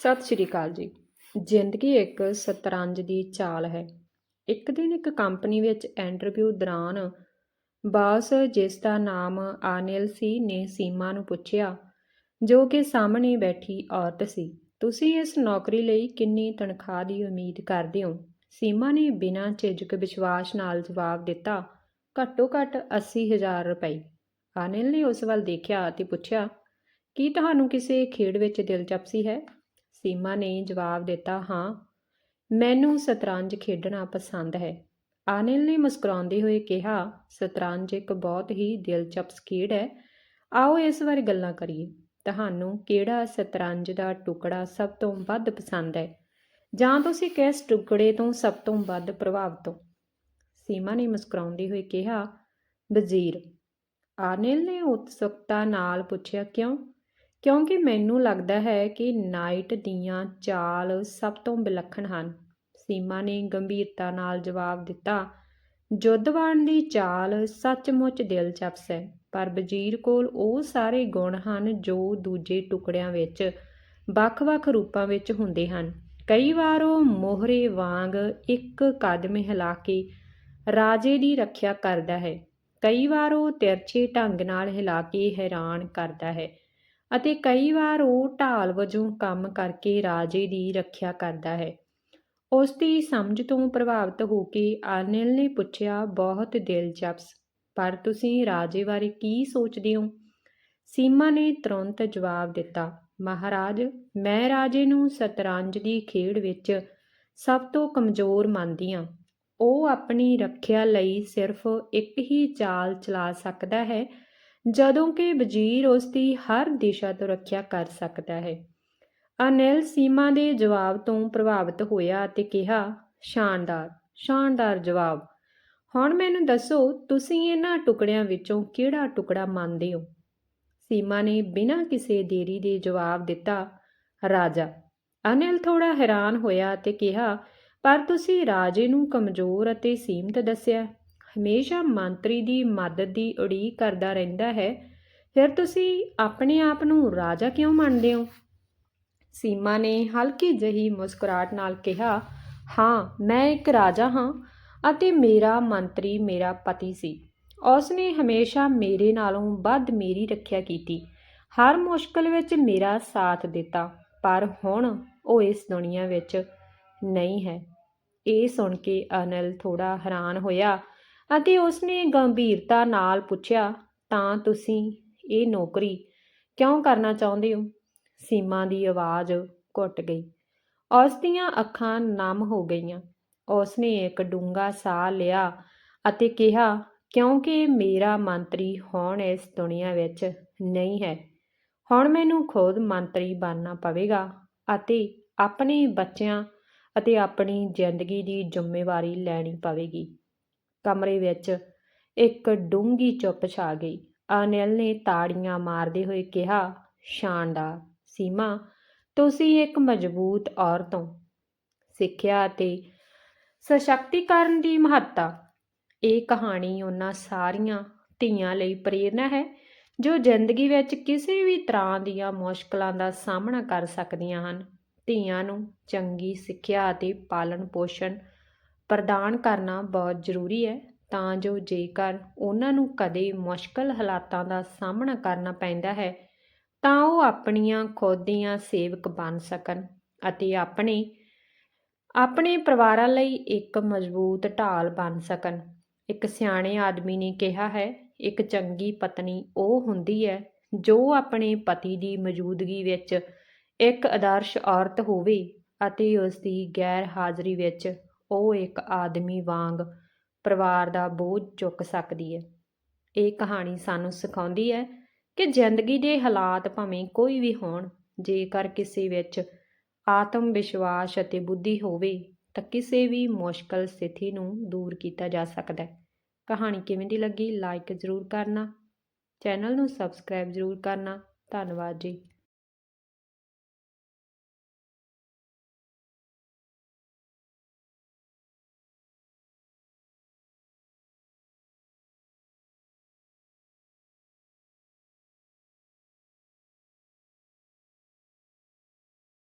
ਸਤਿ ਸ਼੍ਰੀ ਅਕਾਲ ਜੀ। ਜ਼ਿੰਦਗੀ ਇੱਕ ਸ਼ਤਰੰਜ ਦੀ ਚਾਲ ਹੈ। ਇੱਕ ਦਿਨ ਇੱਕ ਕੰਪਨੀ ਵਿੱਚ ਇੰਟਰਵਿਊ ਦੌਰਾਨ ਬਾਸ ਜਿਸ ਦਾ ਨਾਮ ਆਨਿਲ ਸੀ ਨੇ ਸੀਮਾ ਨੂੰ ਪੁੱਛਿਆ, ਜੋ ਕਿ ਸਾਹਮਣੇ ਬੈਠੀ ਔਰਤ ਸੀ, ਤੁਸੀਂ ਇਸ ਨੌਕਰੀ ਲਈ ਕਿੰਨੀ ਤਨਖਾਹ ਦੀ ਉਮੀਦ ਕਰਦੇ ਹੋ? ਸੀਮਾ ਨੇ ਬਿਨਾਂ ਝਿਜਕ ਵਿਸ਼ਵਾਸ ਨਾਲ ਜਵਾਬ ਦਿੱਤਾ ਘੱਟੋ ਘੱਟ 80000 ਰੁਪਏ। ਆਨਿਲ ਨੇ ਉਸ ਵੱਲ ਦੇਖਿਆ ਅਤੇ ਪੁੱਛਿਆ, ਕੀ ਤੁਹਾਨੂੰ ਕਿਸੇ ਖੇਡ ਵਿੱਚ ਦਿਲਚਸਪੀ ਹੈ? ਸੀਮਾ ਨੇ ਜਵਾਬ ਦਿੱਤਾ, ਹਾਂ, ਮੈਨੂੰ ਸ਼ਤਰੰਜ ਖੇਡਣਾ ਪਸੰਦ ਹੈ। ਆਨਿਲ ਨੇ ਮੁਸਕਰਾਉਂਦੇ ਹੋਏ ਕਿਹਾ, ਸ਼ਤਰੰਜ ਇੱਕ ਬਹੁਤ ਹੀ ਦਿਲਚਸਪ ਖੇਡ ਹੈ। ਆਓ ਇਸ ਬਾਰੇ ਗੱਲਾਂ ਕਰੀਏ। ਤੁਹਾਨੂੰ ਕਿਹੜਾ ਸ਼ਤਰੰਜ ਦਾ ਟੁਕੜਾ ਸਭ ਤੋਂ ਵੱਧ ਪਸੰਦ ਹੈ? ਜਾਂ ਤੁਸੀਂ ਕਿਸ ਟੁਕੜੇ ਤੋਂ ਸਭ ਤੋਂ ਵੱਧ ਪ੍ਰਭਾਵਿਤ ਹੋ? ਸੀਮਾ ਨੇ ਮੁਸਕਰਾਉਂਦੇ ਹੋਏ ਕਿਹਾ, ਵਜ਼ੀਰ। ਆਨਿਲ ਨੇ ਉਤਸੁਕਤਾ ਨਾਲ ਪੁੱਛਿਆ, ਕਿਉਂ? ਕਿਉਂਕਿ ਮੈਨੂੰ ਲੱਗਦਾ ਹੈ ਕਿ ਨਾਈਟ ਦੀਆਂ ਚਾਲ ਸਭ ਤੋਂ ਵਿਲੱਖਣ ਹਨ। ਸੀਮਾ ਨੇ ਗੰਭੀਰਤਾ ਨਾਲ ਜਵਾਬ ਦਿੱਤਾ, ਜੁੱਧਵਾਨ ਦੀ ਚਾਲ ਸੱਚਮੁੱਚ ਦਿਲਚਸਪ ਹੈ, ਪਰ ਵਜ਼ੀਰ ਕੋਲ ਉਹ ਸਾਰੇ ਗੁਣ ਹਨ ਜੋ ਦੂਜੇ ਟੁਕੜਿਆਂ ਵਿੱਚ ਵੱਖ-ਵੱਖ ਰੂਪਾਂ ਵਿੱਚ ਹੁੰਦੇ ਹਨ। ਕਈ ਵਾਰ ਉਹ ਮੋਹਰੇ ਵਾਂਗ ਇੱਕ ਕਦਮ ਹਿਲਾ ਕੇ ਰਾਜੇ ਦੀ ਰੱਖਿਆ ਕਰਦਾ ਹੈ। ਕਈ ਵਾਰ ਉਹ ਤਿਰਛੇ ਢੰਗ ਨਾਲ ਹਿਲਾ ਕੇ ਹੈਰਾਨ ਕਰਦਾ ਹੈ। ਅਤੇ ਕਈ ਵਾਰ ਉਹ ਢਾਲ ਵਜੋਂ ਕੰਮ ਕਰਕੇ ਰਾਜੇ ਦੀ ਰੱਖਿਆ ਕਰਦਾ ਹੈ। ਉਸ ਦੀ ਸਮਝ ਤੋਂ ਪ੍ਰਭਾਵਿਤ ਹੋ ਕੇ ਅਨਿਲ ਨੇ ਪੁੱਛਿਆ, ਬਹੁਤ ਦਿਲਚਸਪ, ਪਰ ਤੁਸੀਂ ਰਾਜੇ ਬਾਰੇ ਕੀ ਸੋਚਦੇ ਹੋ? ਸੀਮਾ ਨੇ ਤੁਰੰਤ ਜਵਾਬ ਦਿੱਤਾ, ਮਹਾਰਾਜ, ਮੈਂ ਰਾਜੇ ਨੂੰ ਸ਼ਤਰੰਜ ਦੀ ਖੇਡ ਵਿੱਚ ਸਭ ਤੋਂ ਕਮਜ਼ੋਰ ਮੰਨਦੀ ਹਾਂ। ਉਹ ਆਪਣੀ ਰੱਖਿਆ ਲਈ ਸਿਰਫ ਇੱਕ ਹੀ ਚਾਲ ਚਲਾ ਸਕਦਾ ਹੈ ਜਦੋਂ ਕਿ ਵਜ਼ੀਰ ਉਸ ਦੀ ਹਰ ਦਿਸ਼ਾ ਤੋਂ ਰੱਖਿਆ ਕਰ ਸਕਦਾ ਹੈ। ਅਨਿਲ ਸੀਮਾ ਦੇ ਜਵਾਬ ਤੋਂ ਪ੍ਰਭਾਵਿਤ ਹੋਇਆ ਅਤੇ ਕਿਹਾ, ਸ਼ਾਨਦਾਰ ਸ਼ਾਨਦਾਰ ਜਵਾਬ। ਹੁਣ ਮੈਨੂੰ ਦੱਸੋ, ਤੁਸੀਂ ਇਹਨਾਂ ਟੁਕੜਿਆਂ ਵਿੱਚੋਂ ਕਿਹੜਾ ਟੁਕੜਾ ਮੰਨਦੇ ਹੋ? ਸੀਮਾ ਨੇ ਬਿਨਾਂ ਕਿਸੇ ਦੇਰੀ ਦੇ ਜਵਾਬ ਦਿੱਤਾ, ਰਾਜਾ। ਅਨਿਲ ਥੋੜਾ ਹੈਰਾਨ ਹੋਇਆ ਅਤੇ ਕਿਹਾ, ਪਰ ਤੁਸੀਂ ਰਾਜੇ ਨੂੰ ਕਮਜ਼ੋਰ ਅਤੇ ਸੀਮਤ ਦੱਸਿਆ। ਹਮੇਸ਼ਾ ਮੰਤਰੀ ਦੀ ਮਦਦ ਦੀ ਉਡੀਕ ਕਰਦਾ ਰਹਿੰਦਾ ਹੈ। ਫਿਰ ਤੁਸੀਂ ਆਪਣੇ ਆਪ ਨੂੰ ਰਾਜਾ ਕਿਉਂ ਮੰਨਦੇ ਹੋ? ਸੀਮਾ ਨੇ ਹਲਕੀ ਜਹੀ ਮੁਸਕਰਾਹਟ ਨਾਲ ਕਿਹਾ, ਹਾਂ, ਮੈਂ ਇੱਕ ਰਾਜਾ ਹਾਂ ਅਤੇ ਮੇਰਾ ਮੰਤਰੀ ਮੇਰਾ ਪਤੀ ਸੀ। ਉਸ ਨੇ ਹਮੇਸ਼ਾ ਮੇਰੇ ਨਾਲੋਂ ਵੱਧ ਮੇਰੀ ਰੱਖਿਆ ਕੀਤੀ। ਹਰ ਮੁਸ਼ਕਲ ਵਿੱਚ ਮੇਰਾ ਸਾਥ ਦਿੱਤਾ, ਪਰ ਹੁਣ ਉਹ ਇਸ ਦੁਨੀਆ ਵਿੱਚ ਨਹੀਂ ਹੈ। ਇਹ ਸੁਣ ਕੇ ਅਨਿਲ ਥੋੜਾ ਹੈਰਾਨ ਹੋਇਆ। ਅਤੇ ਉਸਨੇ ਗੰਭੀਰਤਾ ਨਾਲ ਪੁੱਛਿਆ, ਤਾਂ ਤੁਸੀਂ ਇਹ ਨੌਕਰੀ ਕਿਉਂ ਕਰਨਾ ਚਾਹੁੰਦੇ ਹੋ? ਸੀਮਾ ਦੀ ਆਵਾਜ਼ ਘੁੱਟ ਗਈ। ਉਸ ਦੀਆਂ ਅੱਖਾਂ ਨਮ ਹੋ ਗਈਆਂ। ਉਸਨੇ ਇੱਕ ਡੂੰਘਾ ਸਾਹ ਲਿਆ ਅਤੇ ਕਿਹਾ, ਕਿਉਂਕਿ ਮੇਰਾ ਮੰਤਰੀ ਹੁਣ ਇਸ ਦੁਨੀਆ ਵਿੱਚ ਨਹੀਂ ਹੈ। ਹੁਣ ਮੈਨੂੰ ਖੁਦ ਮੰਤਰੀ ਬਣਨਾ ਪਵੇਗਾ ਅਤੇ ਆਪਣੇ ਬੱਚਿਆਂ ਅਤੇ ਆਪਣੀ ਜ਼ਿੰਦਗੀ ਦੀ ਜ਼ਿੰਮੇਵਾਰੀ ਲੈਣੀ ਪਵੇਗੀ। ਕਮਰੇ ਵਿੱਚ ਇੱਕ ਡੂੰਗੀ ਚੁੱਪ ਛਾ ਗਈ। ਅਨਿਲ ਨੇ ਤਾੜੀਆਂ ਮਾਰਦੇ ਹੋਏ ਕਿਹਾ, ਸ਼ਾਨਦਾਰ ਸੀਮਾ, ਤੁਸੀਂ ਇੱਕ ਮਜ਼ਬੂਤ ਔਰਤ ਹੋ। ਸਿੱਖਿਆ ਅਤੇ ਸਸ਼ਕਤੀਕਰਨ ਦੀ ਮਹੱਤਤਾ, ਇਹ ਕਹਾਣੀ ਉਹਨਾਂ ਸਾਰੀਆਂ ਧੀਆਂ ਲਈ ਪ੍ਰੇਰਨਾ ਹੈ, ਜੋ ਜ਼ਿੰਦਗੀ ਵਿੱਚ ਕਿਸੇ ਵੀ ਤਰ੍ਹਾਂ ਦੀਆਂ ਮੁਸ਼ਕਲਾਂ ਦਾ ਸਾਹਮਣਾ ਕਰ ਸਕਦੀਆਂ ਹਨ। ਧੀਆਂ ਨੂੰ ਚੰਗੀ ਸਿੱਖਿਆ ਅਤੇ ਪਾਲਣ ਪੋਸ਼ਣ ਪ੍ਰਦਾਨ ਕਰਨਾ ਬਹੁਤ ਜ਼ਰੂਰੀ ਹੈ, ਤਾਂ ਜੋ ਜੇਕਰ ਉਹਨਾਂ ਨੂੰ ਕਦੇ ਮੁਸ਼ਕਲ ਹਾਲਾਤਾਂ ਦਾ ਸਾਹਮਣਾ ਕਰਨਾ ਪੈਂਦਾ ਹੈ, ਤਾਂ ਉਹ ਆਪਣੀਆਂ ਖੁਦ ਦੀਆਂ ਸੇਵਕ ਬਣ ਸਕਣ ਅਤੇ ਆਪਣੇ ਆਪਣੇ ਪਰਿਵਾਰਾਂ ਲਈ ਇੱਕ ਮਜ਼ਬੂਤ ਢਾਲ ਬਣ ਸਕਣ। ਇੱਕ ਸਿਆਣੇ ਆਦਮੀ ਨੇ ਕਿਹਾ ਹੈ, ਇੱਕ ਚੰਗੀ ਪਤਨੀ ਉਹ ਹੁੰਦੀ ਹੈ ਜੋ ਆਪਣੇ ਪਤੀ ਦੀ ਮੌਜੂਦਗੀ ਵਿੱਚ ਇੱਕ ਆਦਰਸ਼ ਔਰਤ ਹੋਵੇ ਅਤੇ ਉਸ ਦੀ ਗੈਰ ਹਾਜ਼ਰੀ ਵਿੱਚ ਉਹ ਇੱਕ ਆਦਮੀ ਵਾਂਗ ਪਰਿਵਾਰ ਦਾ ਬੋਝ ਚੁੱਕ ਸਕਦੀ ਹੈ। ਇਹ ਕਹਾਣੀ ਸਾਨੂੰ ਸਿਖਾਉਂਦੀ ਹੈ ਕਿ ਜ਼ਿੰਦਗੀ ਦੇ ਹਾਲਾਤ ਭਾਵੇਂ ਕੋਈ ਵੀ ਹੋਣ, ਜੇਕਰ ਕਿਸੇ ਵਿੱਚ ਆਤਮ ਵਿਸ਼ਵਾਸ ਅਤੇ ਬੁੱਧੀ ਹੋਵੇ, ਤਾਂ ਕਿਸੇ ਵੀ ਮੁਸ਼ਕਲ ਸਥਿਤੀ ਨੂੰ ਦੂਰ ਕੀਤਾ ਜਾ ਸਕਦਾ ਹੈ। ਕਹਾਣੀ ਕਿਵੇਂ ਦੀ ਲੱਗੀ ਲਾਈਕ ਜ਼ਰੂਰ ਕਰਨਾ, ਚੈਨਲ ਨੂੰ ਸਬਸਕ੍ਰਾਈਬ ਜ਼ਰੂਰ ਕਰਨਾ, ਧੰਨਵਾਦ ਜੀ।